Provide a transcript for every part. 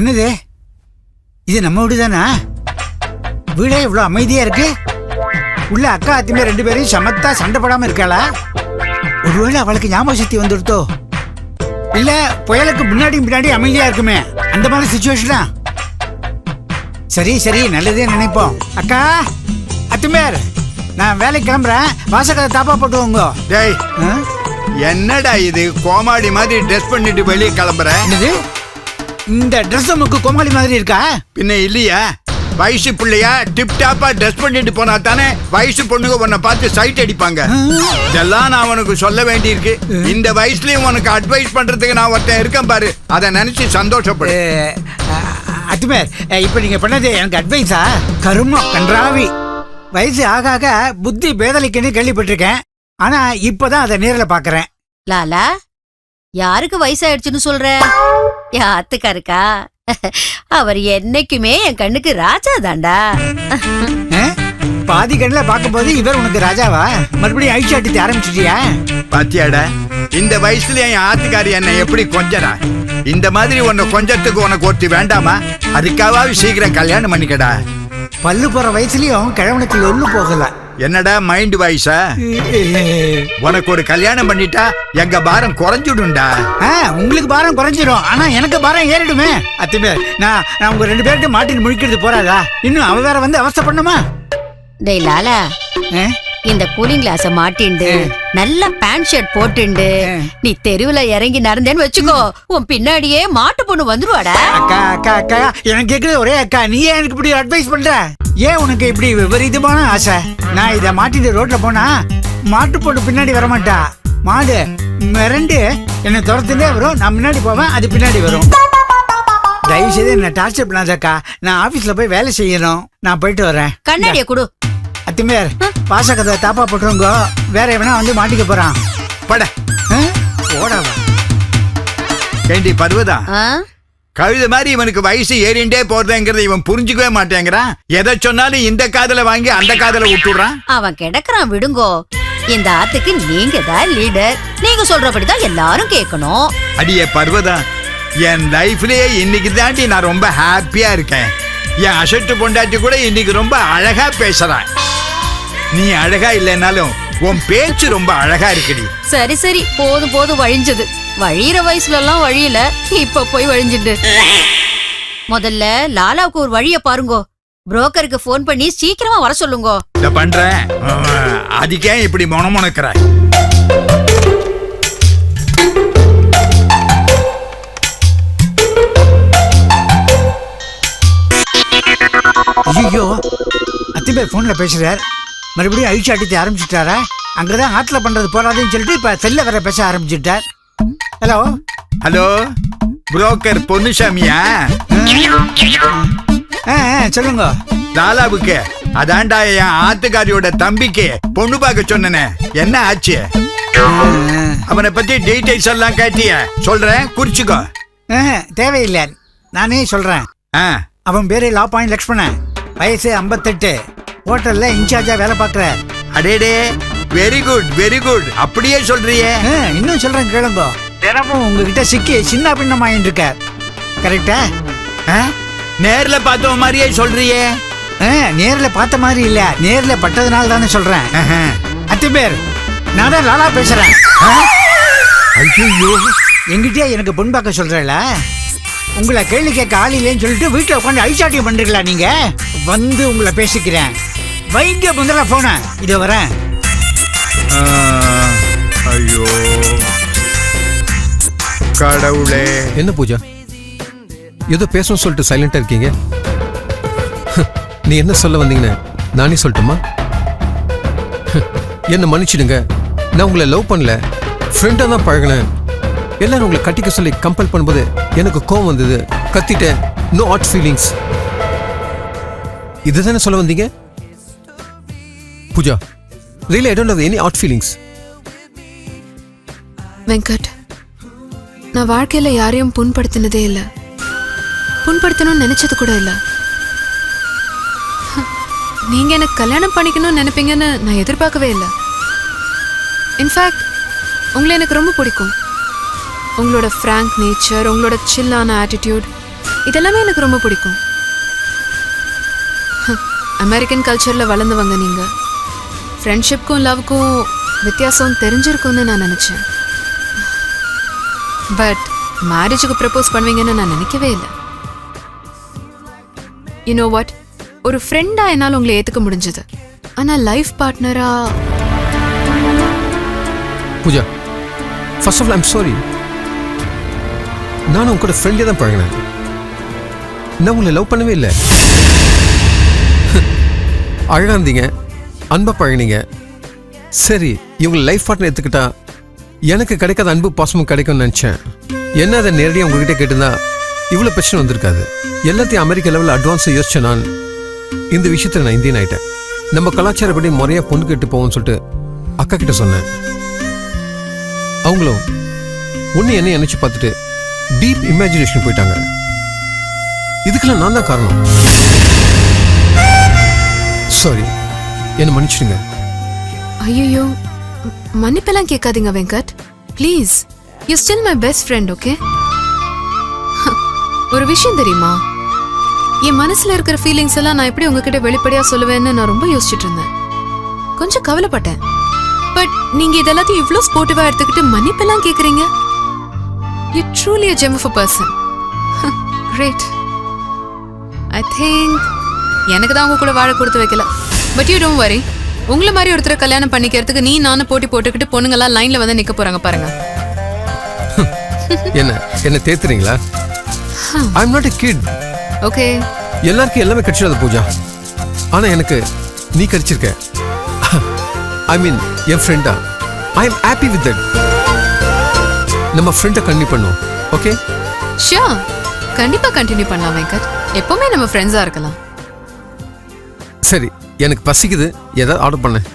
என்னது? இது நம்ம வீடு தானா வீடே இவ்வளோ அமைதியா இருக்கு. உள்ள அக்கா அத்திமே ரெண்டு பேரும் சமத்தா சண்டை போடாம இருக்காளா? ஒருவேளை அவளுக்கு ஞாபக சக்தி வந்துடுத்தோ இல்ல புயலுக்கு முன்னாடி பின்னாடி அமைதியா இருக்குமே. அந்த மாதிரி சுச்சுவேஷனா சரி சரி நல்லதே நினைப்போம். அக்கா அத்துமேர் நான் வேலைக்கு கிளம்புறேன். வாசக்கதை தாப்பா போட்டுவோங்க டேய்? என்னடா இது? கோமாடி மாதிரி ட்ரெஸ் பண்ணிட்டு வெளியே கிளம்புற? என்னது? இந்த ட்ரெஸ் நமக்கு கோமாளி மாதிரி இருக்கா? பின்ன இல்லையா. வயசு பிள்ளையா டிப் டாப்பா ட்ரெஸ் பண்ணிட்டு போனா தானே வயசு பொண்ணுங்க உன்னை பார்த்து சைட் அடிப்பாங்க. இதெல்லாம் நான் உனக்கு சொல்ல வேண்டியிருக்கு. இந்த வயசுலயும் உனக்கு அட்வைஸ் பண்றதுக்கு நான் ஒருத்தன் இருக்கேன் பாரு. அதை நினைச்சு சந்தோஷப்படு. அத்துமேர் இப்ப நீங்க பண்ணது எனக்கு அட்வைஸா கருமம் கன்றாவி. வயசு ஆக ஆக புத்தி பேதலிக்குன்னு கேள்விப்பட்டிருக்கேன். ஆனா இப்பதான் அதை நேர்ல பாக்குறேன். லாலா யாருக்கு வயசாயிடுச்சுன்னு சொல்ற? என் ஆத்துக்காருக்கா அவர் என்னைக்குமே என் கண்ணுக்கு ராஜா தாண்டா. ஆ? பாதி கண்ணில் பார்க்கும்போது இவர் உனக்கு ராஜாவா? மறுபடியும் ஐஷாட்டி ஆரம்பிச்சிட்டியா? பாத்தியாடா இந்த வயசுல என் ஆத்துக்காரி என்னை எப்படி கொஞ்சறா இந்த மாதிரி உன்னை கொஞ்சத்துக்கு உனக்கு ஒருத்தி வேண்டாமா? அதுக்காவது சீக்கிரம் கல்யாணம் பண்ணிக்கடா. பல்லு போற வயசுலயும் கிழவனுக்கு ஒல்லு போகல. என்னடா மைண்ட் வாய்ஸா உனக்கு ஒரு கல்யாணம் பண்ணிட்டா எங்க பாரம் குறைஞ்சிடும்டா. ஆ, உங்களுக்கு பாரம் குறைஞ்சிரும். ஆனா எனக்கு பாரம் ஏறிடுமே. அத்துமேர் நான் நான் உங்க ரெண்டு பேர்கிட்ட மாட்டின்னு முழிக்கிறது போறாதா? இன்னும் அவ வேற வந்து அவஸ்தை பண்ணுமா டேய் லாலா? இந்த கூலிங் கிளாஸ மாட்டிண்டு நல்ல பேண்ட் ஷர்ட் போட்டுண்டு நீ தெருவுல இறங்கி நடந்தேன்னு வச்சுக்கோ. உன் பின்னாடியே மாட்டு பொண்ணு வந்துருவாடா. அக்கா அக்கா அக்கா எனக்கு கேக்குறது ஒரே அக்கா. நீ எனக்கு இப்படி அட்வைஸ் பண்ற? ஏன் உனக்கு இப்படி விபரீதமான ஆசை? நான் இதை மாட்டிட்டு ரோட்ல போனா மாட்டு போட்டு பின்னாடி வர மாட்டா மாடு மிரண்டு என்னை துரத்துட்டே வரும். நான் முன்னாடி போவேன் அது பின்னாடி வரும். தயவு செய்து என்ன டார்ச்சர் பண்ணாதக்கா. நான் ஆபீஸ்ல போய் வேலை செய்யணும். நான் போயிட்டு வரேன். கண்ணாடிய குடு. அத்திமேர் பாசக்கதை தாப்பா போட்டுருங்க. வேற எவனா வந்து மாட்டிக்க போறான். பட? ஓடாவா ஏண்டி பருவதா? ஆ? கழுத மாதிரி இவனுக்கு வயசு ஏறிண்டே போறதுங்கிறத இவன் புரிஞ்சுக்கவே மாட்டேங்கிறான். எதை சொன்னாலும் இந்த காதுல வாங்கி அந்த காதுல விட்டுடுறான். அவன் கிடக்குறான் விடுங்கோ. இந்த ஆத்துக்கு நீங்க தான் லீடர் நீங்க சொல்றபடிதான் எல்லாரும் கேட்கணும். அடியே பர்வதா என் லைஃப்லயே இன்னைக்கு தாண்டி நான் ரொம்ப ஹாப்பியா இருக்கேன். என் அசட்டு பொண்டாட்டி கூட இன்னைக்கு ரொம்ப அழகா பேசுறான் நீ அழகா இல்லைனாலும் உன் பேச்சு ரொம்ப அழகா இருக்குடி. சரி சரி. போதும் போதும். வழிஞ்சது. வழியிற வயசுல எல்லாம் வழியில இப்ப போய் வழிஞ்சுட்டு. முதல்ல லாலாவுக்கு ஒரு வழிய பாருங்கோ. புரோக்கருக்கு ஃபோன் பண்ணி சீக்கிரமா வர சொல்லுங்கோ. இத பண்றேன். அதுக்கே இப்படி முணமுணக்கிற ஐயோ அத்திபேர் போன்ல பேசுறார். மறுபடியும் அழிச்சு அடித்து ஆரம்பிச்சுட்டாரா? அங்கதான் ஆத்துல பண்றது போறாதுன்னு சொல்லிட்டு இப்ப செல்ல வேற பேச ஆரம்பிச்சுட்டார். ஹலோ ஹலோ புரோக்கர் பொன்னுசாமியா சொல்லுங்க. லாலாவுக்கு அதான்டா என் ஆத்துக்காரியோட தம்பிக்கு பொண்ணு பார்க்க சொன்னனே. என்ன ஆச்சு? அவனை பத்தி டீடைல்ஸ் எல்லாம் கேட்டிய. சொல்றேன் குறிச்சுக்கோ. ஆ, தேவையில்லை. நானே சொல்றேன். அவன் பேரு லா பாயிண்ட் லக்ஷ்மணன் வயசு 58 ஹோட்டல்ல இன்சார்ஜா வேலை பார்க்கறார் அடேடே வெரி குட் வெரி குட் அப்படியே சொல்றியே. ஆ, இன்னும் சொல்றேன் கேளுங்க. தினமும் உங்ககிட்ட சிக்கி சின்ன பின்னமாயின் இருக்கார் கரெக்டா? நேர்ல பார்த்தவ மாதிரியே சொல்றியே. நேர்ல பார்த்த மாதிரி இல்ல. நேர்ல பட்டதுனால தானே சொல்றேன். ஆஹா. அத்திபேர் நான் தான் லாலா பேசுறேன். ஐயையோ. எங்கிட்டயே எனக்கு பொன் பார்க்க சொல்றல? உங்களை கேள்வி கேட்க ஆள் இல்லைன்னு சொல்லிட்டு வீட்டுல உட்காந்து ஐசாட்டியம் பண்றீங்களா நீங்க? வந்து உங்களை பேசிக்கிறேன். வைங்க முதல்ல போன இதோ வரேன். ஐயோ. கடவுளே. என்ன பூஜா? ஏதோ பேசணும்னு சொல்லிட்டு சைலண்டா இருக்கீங்க? நீ என்ன சொல்ல வந்தீங்கன்னு நானே சொல்லட்டுமா? என்ன மன்னிச்சிடுங்க. நான் உங்களை லவ் பண்ணல. ஃப்ரெண்டாக தான் பழகினேன். எல்லாரும் உங்களை கட்டிக்க சொல்லி கம்பல் பண்ணும்போது எனக்கு கோவம் வந்தது. கத்திட்டேன். நோ ஆட் ஃபீலிங்ஸ் இதுதானே சொல்ல வந்தீங்க? Pooja really I don't have any odd feelings Venkat நான் வாழ்க்கையில யாரையும் புண்படுத்தினதே இல்லை. புண்படுத்தணும்னு நினைச்சது கூட இல்லை. நீங்க எனக்கு கல்யாணம் பண்ணிக்கணும்னு நினைப்பீங்கன்னு நான் எதிர்பார்க்கவே இல்லை. இன்ஃபேக்ட் உங்களை எனக்கு ரொம்ப பிடிக்கும். உங்களோட ஃப்ராங்க் நேச்சர் உங்களோட சில்லான ஆட்டிடியூட் இதெல்லாமே எனக்கு ரொம்ப பிடிக்கும். அமெரிக்கன் கல்ச்சர்ல வளர்ந்தவங்க நீங்கள் ஃப்ரெண்ட்ஷிப்க்கும் லவ்க்கும் வித்தியாசம் தெரிஞ்சிருக்கும்னு நான் நினச்சேன். பட் மேரேஜுக்கு ப்ரப்போஸ் பண்ணுவீங்கன்னு நான் நினைக்கவே இல்லை. யூ நோ வாட் ஒரு ஃப்ரெண்டாக என்னால் உங்களை ஏற்றுக்க முடிஞ்சது. ஆனால் life பார்ட்னரா Pooja first of all I'm sorry நானும் உங்க கூட ஃப்ரெண்டே தான் பழகினேன். நான் உங்களை லவ் பண்ணவே இல்லை. அழகாக இருந்தீங்க அன்பாக பழகினீங்க. சரி இவங்களை லைஃப் பார்ட்னர் எடுத்துக்கிட்டா எனக்கு கிடைக்காத அன்பு பாசமும் கிடைக்கும்னு நினச்சேன். என்ன அதை நேரடியாக உங்ககிட்ட கேட்டிருந்தா இவ்வளோ பிரச்சனை வந்திருக்காது. எல்லாத்தையும் அமெரிக்க லெவலில் அட்வான்ஸாக யோசிச்சேன் நான். இந்த விஷயத்தில் நான் இந்தியன் ஆயிட்டேன். நம்ம கலாச்சாரப்படி முறையாக பொண்ணு கேட்டு போவோம்னு சொல்லிட்டு அக்கா கிட்ட சொன்னேன். அவங்களும் ஒன்று என்ன நினச்சி பார்த்துட்டு டீப் இமேஜினேஷன் போயிட்டாங்க. இதுக்கெல்லாம் நான் தான் காரணம். சாரி என்னை மன்னிச்சிடுங்க. ஐயோ மன்னிப்பெல்லாம் கேட்காதீங்க Venkat. Please you still my best friend okay ஒரு விஷயம் தெரியுமா? என் மனசுல இருக்கிற ஃபீலிங்ஸ் எல்லாம் நான் எப்படி உங்ககிட்ட வெளிப்படையா சொல்லுவேன்னு நான் ரொம்ப யோசிச்சுட்டு இருந்தேன். கொஞ்சம் கவலைப்பட்டேன். பட் நீங்க இதெல்லாத்தையும் இவ்வளோ ஸ்போர்ட்டிவா எடுத்துக்கிட்டு மன்னிப்பெல்லாம் கேக்குறீங்க? You truly a gem of a person great I think எனக்கு தான் உங்க கூட வாழ கொடுத்து வைக்கல. பட் யூ டோன்ட் வரி உங்களை மாதிரி ஒருத்தரை கல்யாணம் பண்ணிக்கிறதுக்கு நீ நானும் போட்டி போட்டுக்கிட்டு பொண்ணுங்கெல்லாம் லைன்ல வந்து நிக்க போறாங்க பாருங்க. என்ன என்ன தேத்துறீங்களா? I am not a kid okay எல்லாருக்கும் எல்லாமே கிடைச்சிடாது பூஜா. ஆனா எனக்கு நீ கிடைச்சிருக்க. ஐ மீன் என் ஃப்ரெண்டா I am happy with that நம்ம ஃப்ரெண்டை கன்னியூ பண்ணுவோம். ஓகே ஷியோர் கண்டிப்பா கண்டினியூ பண்ணலாம் வெங்கட். எப்பவுமே நம்ம ஃப்ரெண்ட்ஸா இருக்கலாம். சரி. எனக்கு பசிக்குது. ஏதாவது ஆர்டர் பண்ணேன்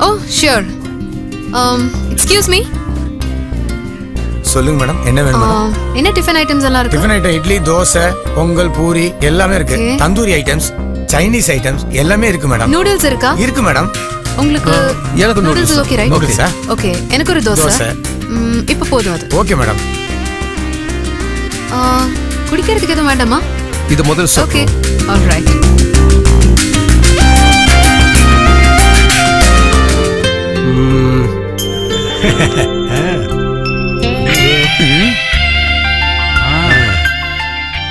ஓ ஷியோர் எக்ஸ்கியூஸ் மீ சொல்லுங்க மேடம் என்ன வேணும் மேடம் என்ன டிஃபன் ஐட்டம்ஸ் எல்லாம் இருக்கு? டிஃபன் ஐட்டம் இட்லி தோசை பொங்கல் பூரி எல்லாமே இருக்கு. தந்தூரி ஐட்டம்ஸ் சைனீஸ் ஐட்டம்ஸ் எல்லாமே இருக்கு மேடம் நூடுல்ஸ் இருக்கா? இருக்கு மேடம் உங்களுக்கு எனக்கு noodles noodles. Okay right noodles okay எனக்கு ஒரு தோசை. இப்போ போதும் அது. ஓகே மேடம் ஆ, குடிக்கிறதுக்கு எதுவும் வேண்டாமா? இது முதல் ஓகே சாப்பிடுவோம்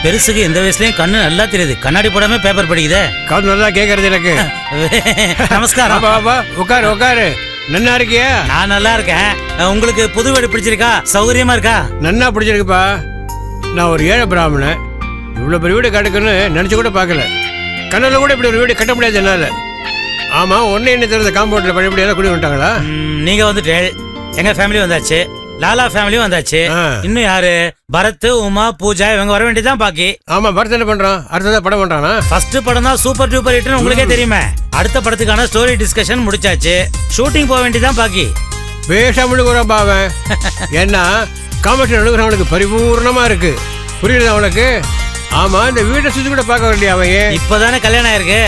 பெருசுக்கு எந்த வயசுலயும் கண்ணு நல்லா தெரியுது. கண்ணாடி போடாம பேப்பர் படிக்குதே. காது நல்லா கேட்கறது எனக்கு. நமஸ்காரம். உட்காரு உட்காரு. நன்னா இருக்கியா? நான் நல்லா இருக்கேன். உங்களுக்கு புது வீடு பிடிச்சிருக்கா? சௌகரியமா இருக்கா? நன்னா பிடிச்சிருக்குப்பா. நான் ஒரு ஏழை பிராமணன். இவ்வளோ பெரிய வீடு கட்டுக்குன்னு நினச்சி கூட பார்க்கல. கனவுல கூட இப்படி ஒரு வீடு கட்ட முடியாது என்னால். ஆமாம் ஒன்னே என்ன தெரிஞ்ச காம்பவுண்டில் பழையபடியெல்லாம் குடி வந்துட்டாங்களா? ம், நீங்க வந்துட்டு எங்க ஃபேமிலி வந்தாச்சு? லாலா ஃபேமிலியும் வந்தாச்சு. இன்னும் யாரு? பரத் உமா பூஜா இவங்க வர வேண்டியதுதான் பாக்கி. ஆமாம் பரத் என்ன பண்ணுறான் அடுத்ததா படம் பண்ணுறானா ஃபர்ஸ்ட் படம் தான் சூப்பர் டூப்பர் ஹிட்னு உங்களுக்கே தெரியுமே. அடுத்த படத்துக்கான ஸ்டோரி டிஸ்கஷன் முடிச்சாச்சு. ஷூட்டிங் போக வேண்டியதுதான் பாக்கி. பேஷா முழுகுறான் பாவன் ஏன்னா காமெடி எழுதுறவனுக்கு பரிபூர்ணமாக இருக்கு. புரியுது அவனுக்கு ஆமாம் இந்த வீட்டை சுற்றி கூட பார்க்க வேண்டிய அவன் இப்பதானே கல்யாணம் ஆயிருக்கு.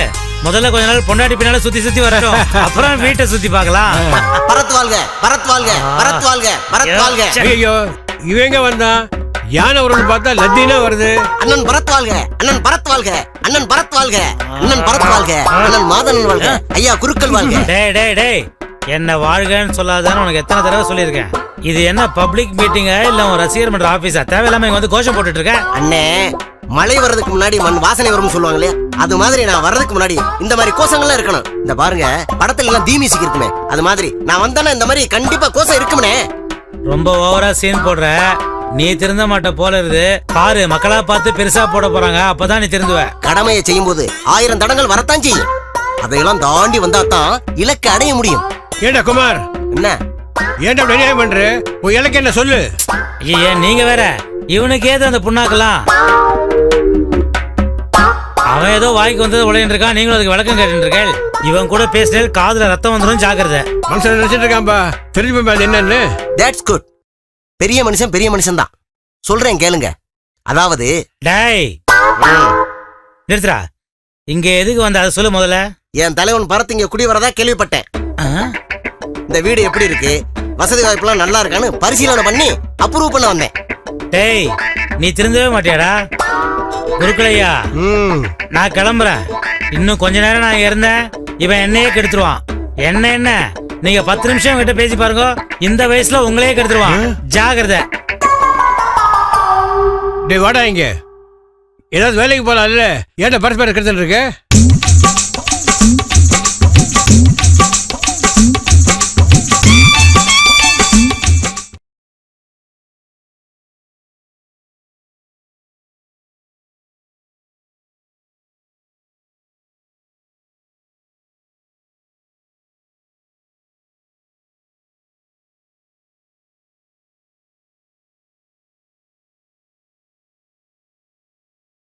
முதல்ல கொஞ்ச நாள் பொண்டாட்டி பின்னால சுத்தி சுத்தி வரட்டும். அப்புறம் வீட்டை சுத்தி பார்க்கலாம். பரத் வாழ்க பரத் வாழ்க பரத் வாழ்க பரத் வாழ்க. ஐயோ இவங்க வந்தான் யானை வரும்னு பார்த்தா லத்தினா வருது. அண்ணன் பரத் வாழ்க அண்ணன் பரத் வாழ்க அண்ணன் பரத் வாழ்க அண்ணன் பரத் வாழ்க அண்ணன் மாதனன் வாழ்க ஐயா குருக்கள் வாழ்க. டேய் டேய் டேய் என்ன வாழ்கன்னு சொல்லாதான்னு உனக்கு எத்தனை தடவை சொல்லியிருக்கேன்? இது என்ன பப்ளிக் மீட்டிங்கா இல்ல உன் ரசிகர் மன்ற ஆபீஸா தேவையில்லாம இங்க வந்து கோஷம் போட்டுட்டு இருக்க? அண்ணே மழை வர்றதுக்கு முன்னாடி மண் வாசனை வரும்னு சொல்லுவாங்களே அது மாதிரி நான் வர்றதுக்கு முன்னாடி இந்த மாதிரி கோஷங்கள்லாம் இருக்கணும். இந்த பாருங்க படத்துல எல்லாம் தீ மியூசிக் இருக்குமே அது மாதிரி. நான் வந்தேன்னா இந்த மாதிரி கண்டிப்பா கோஷம் இருக்குமே ரொம்ப ஓவரா சீன் போடுற. நீ திருந்த மாட்ட போல இருக்கு பாரு மக்களா பார்த்து பெருசா போட போறாங்க. அப்பதான் நீ திருந்துவ. கடமையை செய்யும்போது ஆயிரம் தடங்கள் வரத்தான் செய்யும். அதையெல்லாம் தாண்டி வந்தா தான் இலக்கை அடைய முடியும். ஏண்டா குமார்? என்ன? ஏன்டா அப்படி அநியாயம் பண்ற? உன் இலக்கு என்ன சொல்லு? ஐயே நீங்க வேற. இவனுக்கு ஏது அந்த புண்ணாக்கலாம் அவன் ஏதோ வாய்க்கு வந்தது உழையிட்டு இருக்கான் நீங்களும் அதுக்கு விளக்கம் கேட்டு இருக்கேன் இவன் கூட பேசினேன் காதுல ரத்தம் வந்துடும் ஜாக்கிரதை. மனுஷன் நினைச்சிட்டு இருக்கான்பா. தெரிஞ்சு போய் அது என்னன்னு. தட்ஸ் குட் பெரிய மனுஷன் பெரிய மனுஷன் தான் சொல்றேன் கேளுங்க. அதாவது டேய்! நிறுத்துறா இங்க எதுக்கு வந்த? அதை சொல்லு முதல்ல. என் தலைவன் பரத் இங்க குடி வரதா கேள்விப்பட்டேன்? இந்த வீடு எப்படி இருக்கு? வசதி வாய்ப்புலாம் நல்லா இருக்கான்னு பரிசீலனை பண்ணி அப்ரூவ் பண்ண வந்தேன். டேய் நீ திருந்தவே மாட்டியாடா? குருக்களையா ம். நான் கிளம்புறேன். இன்னும் கொஞ்ச நேரம் நான் இருந்தேன். இவன் என்னையே கெடுத்துருவான். என்ன என்ன? நீங்க பத்து நிமிஷம் கிட்ட பேசி பாருங்க. இந்த வயசுல உங்களையே கெடுத்துருவான். ஜாகிரதை. டேய் வாடா இங்க. ஏதாவது வேலைக்கு போகலாம்ல ஏன்டா பரஸ்பரம் கெடுத்துட்டு இருக்க?